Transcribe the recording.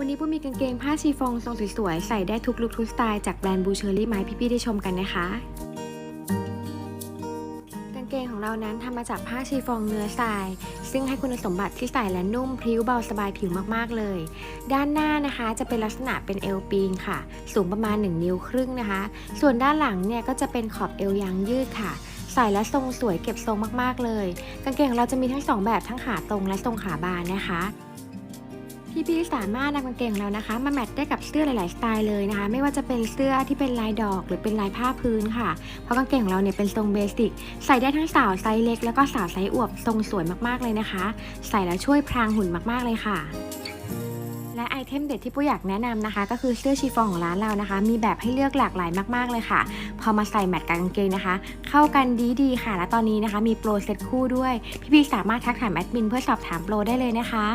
วันนี้ปุ้มมีกางเกงผ้าชีฟองทรงสวยๆ ใส่ได้ทุกลุคทุกสไตล์จากแบรนด์บูเชอรี่ไม้พี่ๆได้ชมกันนะคะ กางเกงของเรานั้นทำมาจากผ้าชีฟองเนื้อทราย ซึ่งให้คุณสมบัติที่ใส่และนุ่มพริ้วเบาสบายผิวมากๆเลย ด้านหน้านะคะจะเป็นลักษณะเป็นเอวปีนค่ะ สูงประมาณ 1 นิ้วครึ่งนะคะ ส่วนด้านหลังเนี่ยก็จะเป็นขอบเอวยางยืดค่ะใส่แล้วทรงสวยเก็บทรงมากๆเลย กางเกงของเราจะมีทั้งสองแบบทั้งขาตรงและทรงขาบานนะคะ พี่ๆสามารถนำกางเกงของเรานะคะ มาแมทได้กับเสื้อหลายๆสไตล์เลยนะคะ ไม่ว่าจะเป็นเสื้อที่เป็นลายดอกหรือเป็นลายผ้าพื้นค่ะ เพราะกางเกงของเราเนี่ยเป็นทรงเบสิกใส่ได้ทั้งสาวไซส์เล็ก แล้วก็สาวไซส์อวบทรงสวยมากๆเลยนะคะ ใส่แล้วช่วยพรางหุ่นมากๆเลยค่ะและไอเทมเด็ดที่ปุ้ยอยากแนะนำนะคะ ก็คือเสื้อชีฟองของร้านเรานะคะ มีแบบให้เลือกหลากหลายมากๆเลยค่ะ พอมาใส่แมทกับกางเกงนะคะ เข้ากันดีๆค่ะ และตอนนี้นะคะ มีโปรเซ็ตคู่ด้วย พี่ๆสามารถทักถามแอดมินเพื่อสอบถามโปรได้เลยนะคะ